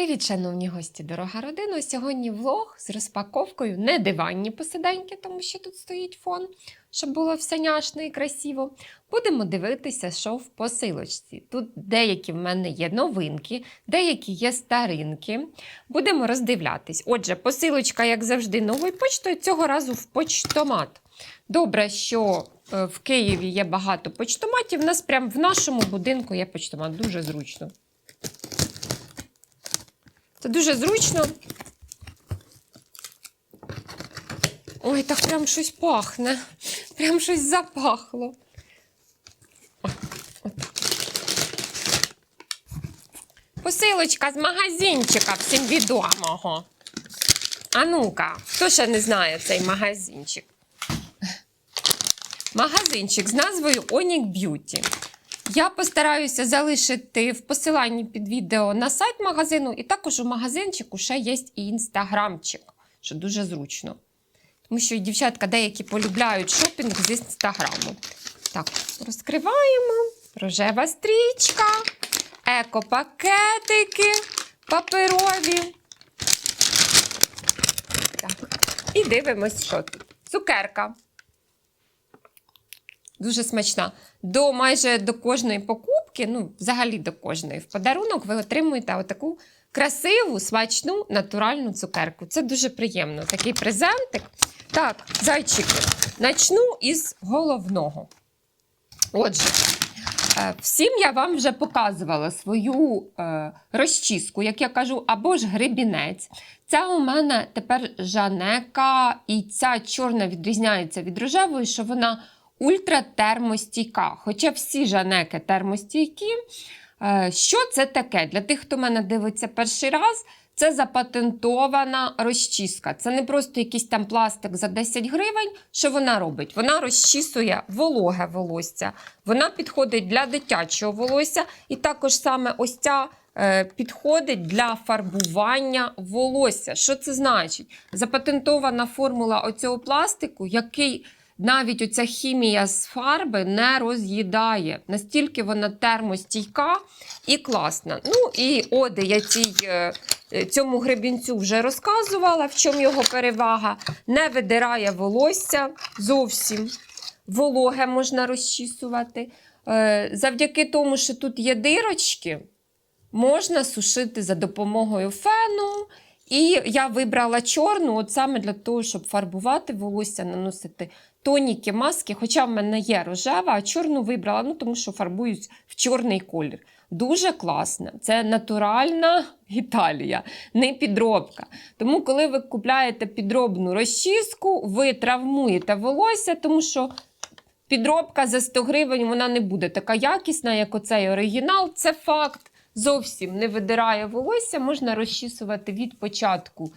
Привіт, шановні гості, дорога родина. Сьогодні влог з розпаковкою не диванні посиденьки, тому що тут стоїть фон, щоб було все няшно і красиво. Будемо дивитися, що в посилочці. Тут деякі в мене є новинки, деякі є старинки. Будемо роздивлятись. Отже, посилочка, як завжди, новою почтою, цього разу в почтомат. Добре, що е, в Києві є багато почтоматів. У нас прямо в нашому будинку є почтомат. Дуже зручно. Це дуже зручно. Ой, так прям щось пахне. Прям щось запахло. Посилочка з магазинчика всім відомого. А ну-ка, хто ще не знає цей магазинчик? Магазинчик з назвою Onic Beauty. Я постараюся залишити в посиланні під відео на сайт магазину, і також у магазинчику ще є і інстаграмчик, що дуже зручно. Тому що дівчатка деякі полюбляють шопінг з інстаграму. Так, розкриваємо. Рожева стрічка, екопакетики паперові. Так. І дивимось, що тут. Цукерка. Дуже смачна. До майже до кожної покупки, ну, взагалі до кожної, в подарунок ви отримуєте отаку красиву, смачну, натуральну цукерку. Це дуже приємно. Такий презентик. Так, зайчики, начну із головного. Отже, е, всім я вам вже показувала свою е, розчіску, як я кажу, або ж гребінець. Це у мене тепер жанека, і ця чорна відрізняється від рожевої, що вона ультратермостійка. Хоча всі жанеки термостійкі. Е, Що це таке? Для тих, хто мене дивиться перший раз, це запатентована розчіска. Це не просто якийсь там пластик за 10 гривень. Що вона робить? Вона розчісує вологе волосся, вона підходить для дитячого волосся, і також саме ось ця. е, Підходить для фарбування волосся. Що це значить? Запатентована формула оцього пластику, який навіть оця хімія з фарби не роз'їдає. Настільки вона термостійка і класна. Ну і оди я цій, е, цьому гребінцю вже розказувала, в чому його перевага. Не видирає волосся зовсім. Вологе можна розчісувати. Е, Завдяки тому, що тут є дирочки, можна сушити за допомогою фену. І я вибрала чорну, от саме для того, щоб фарбувати волосся, наносити тоніки, маски. Хоча в мене є рожева, а чорну вибрала, ну тому що фарбуюсь в чорний колір. Дуже класна. Це натуральна Італія, не підробка. Тому, коли ви купляєте підробну розчіску, ви травмуєте волосся, тому що підробка за 100 гривень вона не буде така якісна, як оцей оригінал. Це факт. Зовсім не видирає волосся, можна розчісувати від початку.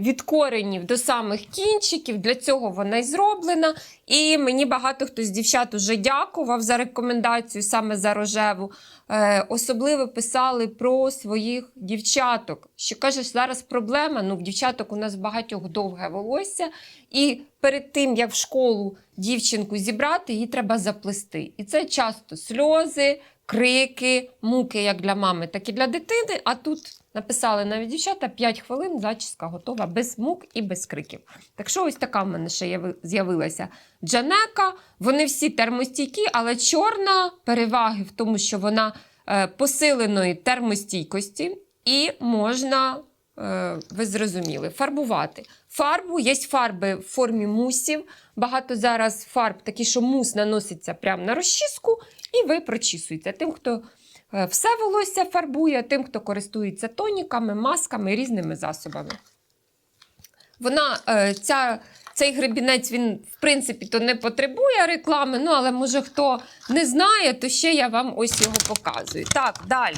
Від коренів до самих кінчиків, для цього вона й зроблена. І мені багато хто з дівчат уже дякував за рекомендацію саме за рожеву. Е, особливо писали про своїх дівчаток. Що кажеш, зараз проблема. Ну, в дівчаток у нас багатьох довге волосся, і перед тим, як в школу дівчинку зібрати, її треба заплести. І це часто сльози, крики, муки як для мами, так і для дитини. А тут написали навіть дівчата 5 хвилин, зачіска готова без мук і без криків. Так що ось така в мене ще з'явилася Джанека. Вони всі термостійкі, але чорна переваги в тому, що вона е, посиленої термостійкості і можна. е, Ви зрозуміли, фарбувати. Фарбу є фарби в формі мусів. Багато зараз фарб такі, що мус наноситься прямо на розчіску, і ви прочісуєте. Тим, хто е, все волосся фарбує, тим, хто користується тоніками, масками, різними засобами. Вона, е, ця, цей гребінець, він, в принципі, то не потребує реклами, ну, але може хто не знає, то ще я вам ось його показую. Так, далі.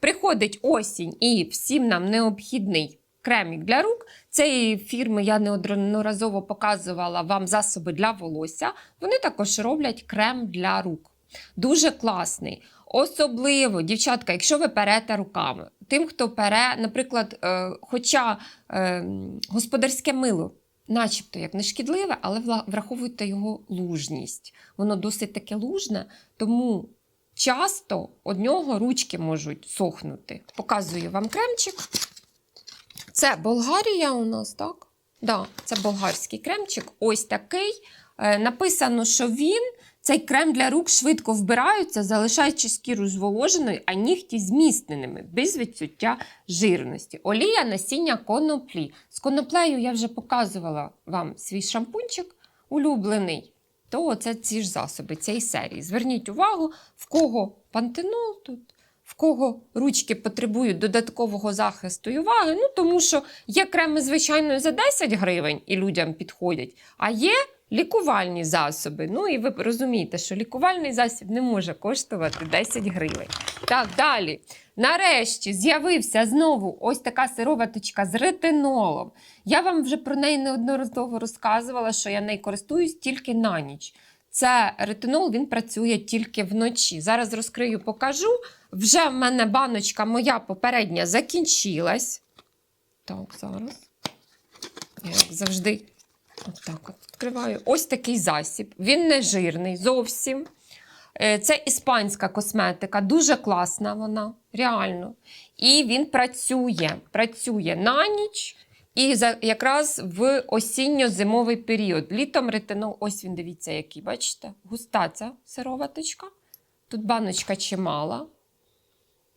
Приходить осінь, і всім нам необхідний кремік для рук. Цієї фірми я неодноразово показувала вам засоби для волосся. Вони також роблять крем для рук. Дуже класний. Особливо, дівчатка, якщо ви перете руками, тим, хто пере, наприклад, е, хоча е, господарське мило, начебто як не шкідливе, але враховуйте його лужність. Воно досить таке лужне, тому часто од нього ручки можуть сохнути. Показую вам кремчик. Це Болгарія у нас, так? Да, це болгарський кремчик. Ось такий. Е, написано, що він, цей крем для рук швидко вбираються, залишаючи шкіру зволоженою, а нігті зміцненими, без відчуття жирності. Олія насіння коноплі. З коноплею я вже показувала вам свій шампунчик улюблений. То це ці ж засоби цієї серії. Зверніть увагу, в кого пантенол тут, в кого ручки потребують додаткового захисту і уваги. Ну, тому що є креми, звичайно, за 10 гривень і людям підходять, а є лікувальні засоби. Ну і ви розумієте, що лікувальний засіб не може коштувати 10 гривень. Так, далі. Нарешті з'явився знову ось така сироваточка з ретинолом. Я вам вже про неї неодноразово розказувала, що я нею користуюсь тільки на ніч. Це ретинол, він працює тільки вночі. Зараз розкрию, покажу. Вже в мене баночка моя попередня закінчилась. Так, зараз. Я як завжди отак от відкриваю. Ось такий засіб. Він не жирний зовсім. Е, Це іспанська косметика, дуже класна вона, реально. І він працює, працює на ніч і за, якраз в осінньо-зимовий період. Літом ретинол, ось він, дивіться, який, бачите? Густа ця сироваточка. Тут баночка чимала.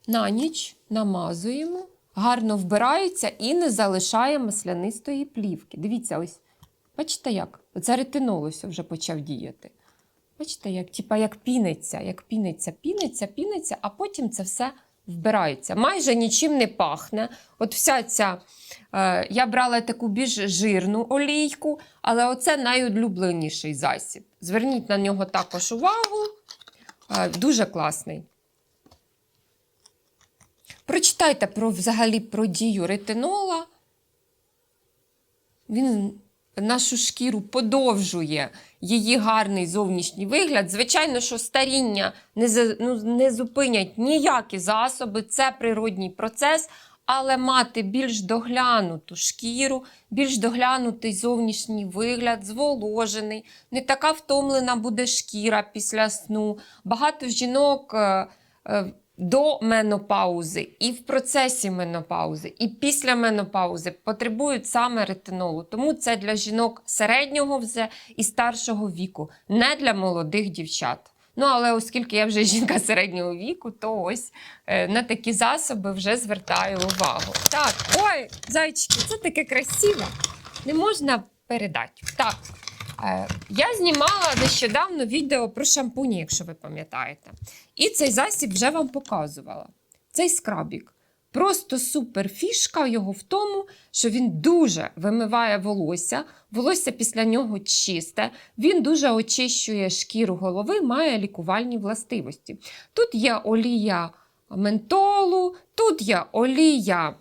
На ніч намазуємо, гарно вбирається і не залишає маслянистої плівки. Дивіться, ось, бачите як? Оце ретинол ось вже почав діяти. Бачите, як, типа, як піниться, як піниться, піниться, піниться, а потім це все вбирається. Майже нічим не пахне. От вся ця, е, я брала таку більш жирну олійку, але оце найулюбленіший засіб. Зверніть на нього також увагу. Е, дуже класний. Прочитайте про, взагалі про дію ретинола. Він нашу шкіру подовжує її гарний зовнішній вигляд. Звичайно, що старіння не, ну, не зупинять ніякі засоби, це природній процес. Але мати більш доглянуту шкіру, більш доглянутий зовнішній вигляд, зволожений, не така втомлена буде шкіра після сну. Багато жінок е, е, до менопаузи, і в процесі менопаузи, і після менопаузи потребують саме ретинолу. Тому це для жінок середнього вже і старшого віку, не для молодих дівчат. Ну, але оскільки я вже жінка середнього віку, то ось е, на такі засоби вже звертаю увагу. Так, ой, зайчики, це таке красиве. Не можна передати. Так, я знімала нещодавно відео про шампуні, якщо ви пам'ятаєте. І цей засіб вже вам показувала. Цей скрабік. Просто супер фішка його в тому, що він дуже вимиває волосся, волосся після нього чисте, він дуже очищує шкіру голови, має лікувальні властивості. Тут є олія ментолу, тут є олія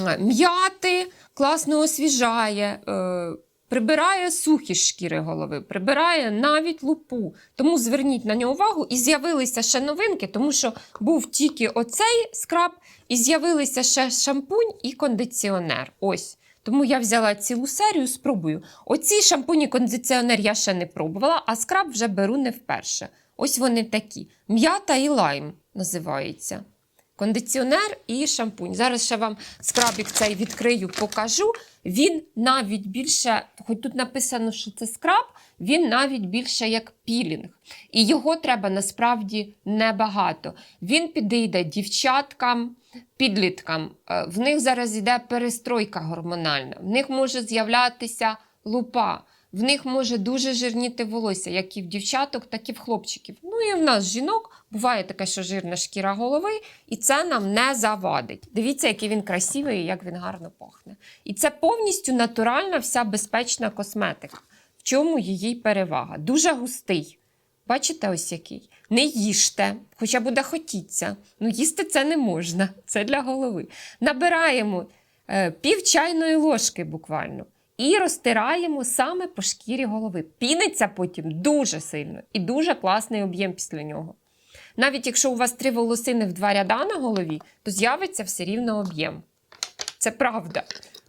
е, м'яти, класно освіжає. е, Прибирає сухість шкіри голови, прибирає навіть лупу. Тому зверніть на нього увагу. І з'явилися ще новинки, тому що був тільки оцей скраб, і з'явилися ще шампунь і кондиціонер. Ось. Тому я взяла цілу серію, спробую. Оці шампунь і кондиціонер я ще не пробувала, а скраб вже беру не вперше. Ось вони такі: м'ята і лайм називаються. Кондиціонер і шампунь. Зараз ще вам скрабік цей відкрию, покажу. Він навіть більше, хоч тут написано, що це скраб, він навіть більше як пілінг. І його треба насправді небагато. Він підійде дівчаткам, підліткам. Е, В них зараз йде перестройка гормональна, в них може з'являтися лупа. В них може дуже жирніти волосся, як і в дівчаток, так і в хлопчиків. Ну і в нас жінок буває таке, що жирна шкіра голови, і це нам не завадить. Дивіться, який він красивий і як він гарно пахне. І це повністю натуральна вся безпечна косметика. В чому її перевага? Дуже густий. Бачите, ось який. Не їжте, хоча буде хотіться. Ну, їсти це не можна, це для голови. Набираємо е, пів чайної ложки буквально. І розтираємо саме по шкірі голови. Піниться потім дуже сильно і дуже класний об'єм після нього. Навіть якщо у вас три волосини в два ряда на голові, то з'явиться все рівно об'єм. Це правда.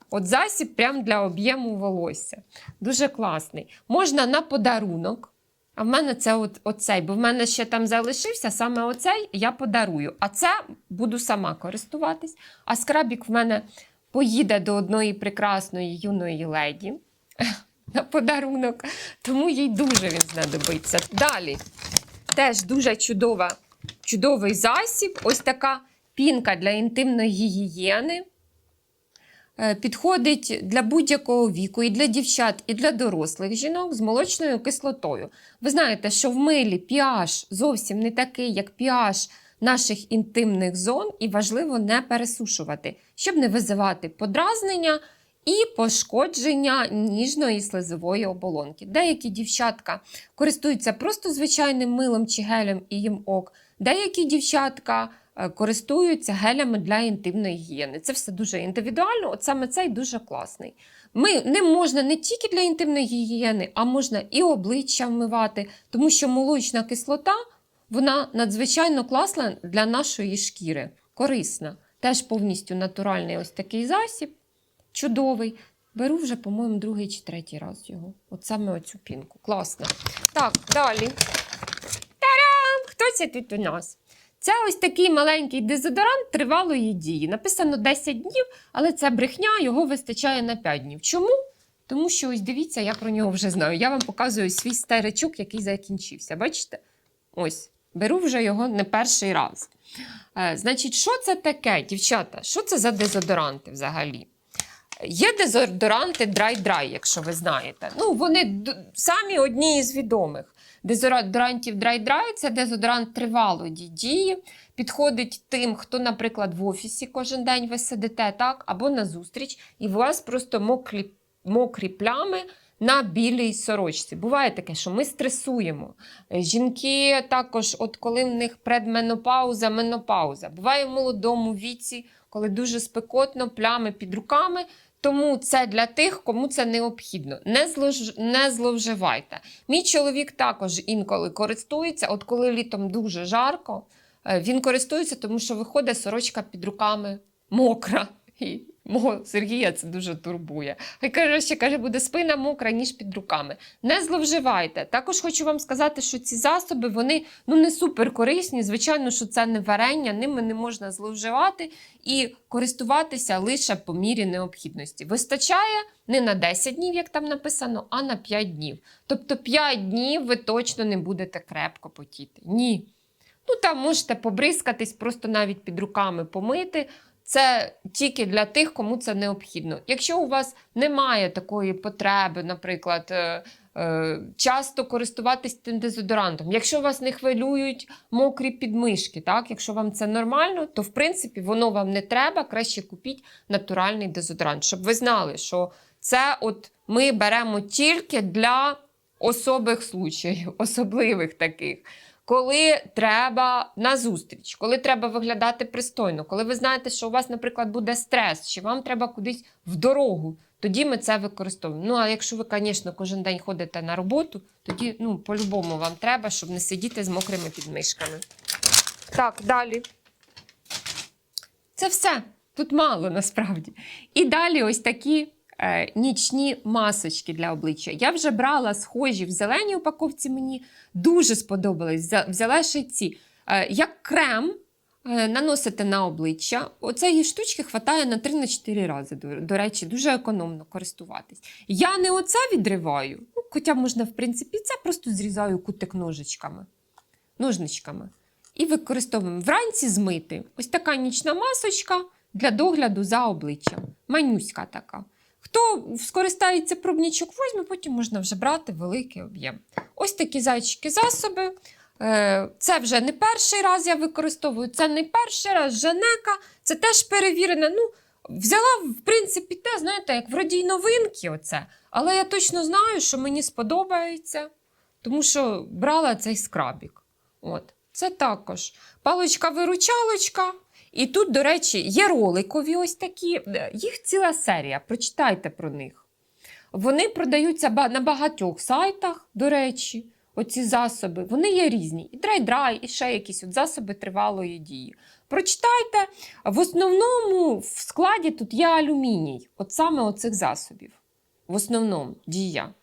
От засіб прям для об'єму волосся. Дуже класний. Можна на подарунок А в мене це от, оцей, бо в мене ще там залишився саме оцей я подарую. А це буду сама користуватись. А скрабік в мене поїде до одної прекрасної юної леді на подарунок, тому їй дуже він знадобиться. Далі теж дуже чудова, чудовий засіб. Ось така пінка для інтимної гігієни. Е, Підходить для будь-якого віку, і для дівчат, і для дорослих жінок з молочною кислотою. Ви знаєте, що в милі pH зовсім не такий, як pH наших інтимних зон, і важливо не пересушувати, щоб не визивати подразнення і пошкодження ніжної слизової оболонки. Деякі дівчатка користуються просто звичайним милом чи гелем і їм ок. Деякі дівчатка е, користуються гелями для інтимної гігієни. Це все дуже індивідуально, от саме цей дуже класний. Ми не можна не тільки для інтимної гігієни, а можна і обличчя вмивати, тому що молочна кислота вона надзвичайно класна для нашої шкіри, корисна. Теж повністю натуральний ось такий засіб, чудовий. Беру вже, по-моєму, другий чи третій раз його. От саме оцю пінку. Класно. Так, далі. Тарам! Хто це тут у нас? Це ось такий маленький дезодорант тривалої дії. Написано 10 днів, але це брехня, його вистачає на 5 днів. Чому? Тому що ось дивіться, я про нього вже знаю. Я вам показую свій старичок, який закінчився. Бачите? Ось, беру вже його не перший раз. Е, значить, що це таке, дівчата? Що це за дезодоранти взагалі? Є дезодоранти Dry-Dry, якщо ви знаєте. Ну, вони самі одні із відомих. Дезодорантів Dry-Dry – це дезодорант тривалої дії. Підходить тим, хто, наприклад, в офісі кожен день ви сидите, так, або на зустріч, і у вас просто мокрі, мокрі плями на білій сорочці. Буває таке, що ми стресуємо. Е, Жінки також, от коли в них предменопауза, менопауза. Буває в молодому віці, коли дуже спекотно, плями під руками. Тому це для тих, кому це необхідно. Не, злож... не зловживайте. Мій чоловік також інколи користується. От коли літом дуже жарко, е, він користується, тому що виходить сорочка під руками мокра. Мого Сергія це дуже турбує. Хай каже, ще каже, буде спина мокра, ніж під руками. Не зловживайте. Також хочу вам сказати, що ці засоби вони ну не супер корисні. Звичайно, що це не варення, ними не можна зловживати і користуватися лише по мірі необхідності. Вистачає не на 10 днів, як там написано, а на 5 днів. Тобто 5 днів ви точно не будете крепко потіти. Ні. Ну там можете побризкатись, просто навіть під руками помити. Це тільки для тих, кому це необхідно. Якщо у вас немає такої потреби, наприклад, е, е, часто користуватись тим дезодорантом, якщо вас не хвилюють мокрі підмишки, так? якщо вам це нормально, то в принципі воно вам не треба, краще купіть натуральний дезодорант, щоб ви знали, що це от ми беремо тільки для особих случаїв, особливих таких коли треба на зустріч, коли треба виглядати пристойно, коли ви знаєте, що у вас, наприклад, буде стрес, чи вам треба кудись в дорогу, тоді ми це використовуємо. Ну, а якщо ви, звісно, кожен день ходите на роботу, тоді ну, по-любому вам треба, щоб не сидіти з мокрими підмишками. Так, далі. Це все. Тут мало насправді. І далі ось такі нічні масочки для обличчя. Я вже брала схожі в зеленій упаковці, мені дуже сподобались. Взяла ще ці. Е, як крем е, наносите на обличчя. Оцеї штучки хватає на 3-4 рази. До речі, дуже економно користуватись. Я не оце відриваю, ну, хоча можна, в принципі, це просто зрізаю кутик ножичками. Ножничками. І використовуємо вранці змити. Ось така нічна масочка для догляду за обличчям. Манюська така. Хто скористається пробнічок, возьме, потім можна вже брати великий об'єм. Ось такі зайчики засоби. Е, Це вже не перший раз я використовую, це не перший раз Жанека, це теж перевірено. Ну, взяла, в принципі, те, знаєте, як вроді новинки, оце. але я точно знаю, що мені сподобається, тому що брала цей скрабік. От. Це також паличка-виручалочка. І тут, до речі, є роликові ось такі. Е, Їх ціла серія. Прочитайте про них. Вони продаються на багатьох сайтах, до речі, оці засоби. Вони є різні. І драй-драй, і ще якісь от засоби тривалої дії. Прочитайте. В основному в складі тут є алюміній, от саме оцих засобів. В основному дія.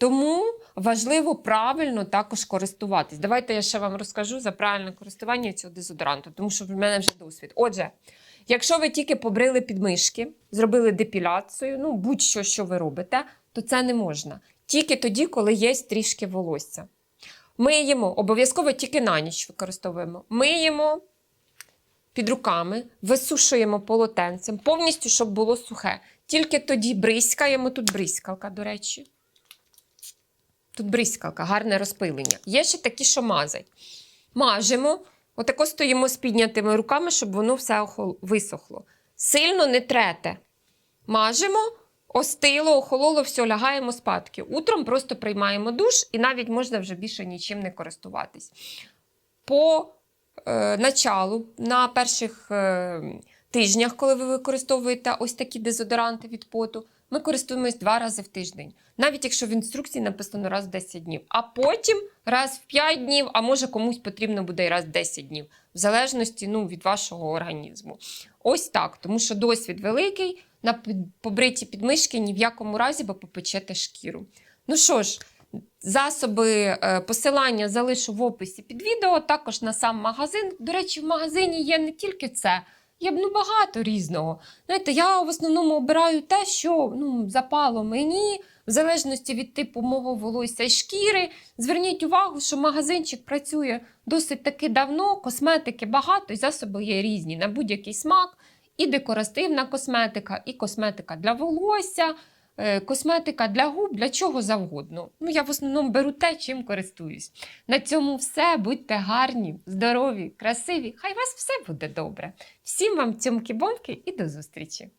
Тому важливо правильно також користуватись. Давайте я ще вам розкажу за правильне користування цього дезодоранту, тому що в мене вже досвід. Отже, якщо ви тільки побрили підмишки, зробили депіляцію, ну будь-що, що ви робите, то це не можна. Тільки тоді, коли є трішки волосся. Миємо, обов'язково тільки на ніч використовуємо. Миємо під руками, висушуємо полотенцем, повністю, щоб було сухе. Тільки тоді бризкаємо. Тут бризкалка, до речі. Тут бризкалка, гарне розпилення. Є ще такі, що мазать. Мажемо, отако стоїмо з піднятими руками, щоб воно все висохло. Сильно не трете. Мажемо, остило, охололо, все, лягаємо спадки. Утром просто приймаємо душ і навіть можна вже більше нічим не користуватись. По е, началу, на перших е, тижнях, коли ви використовуєте ось такі дезодоранти від поту, ми користуємось два рази в тиждень. Навіть якщо в інструкції написано раз в 10 днів. А потім раз в 5 днів, а може комусь потрібно буде і раз в 10 днів, в залежності ну, від вашого організму. Ось так, тому що досвід великий, на побриті підмишки ні в якому разі, бо попечете шкіру. Ну що ж, засоби е, посилання залишу в описі під відео, також на сам магазин. До речі, в магазині є не тільки це. Є ну, багато різного. Знаєте, я в основному обираю те, що ну, запало мені, в залежності від типу мого волосся і шкіри. Зверніть увагу, що магазинчик працює досить таки давно, косметики багато, і засоби є різні на будь-який смак. І декоративна косметика, і косметика для волосся, косметика для губ, для чого завгодно. Ну, я в основному беру те, чим користуюсь. На цьому все. Будьте гарні, здорові, красиві. Хай вас все буде добре. Всім вам цьомки-бомки і до зустрічі!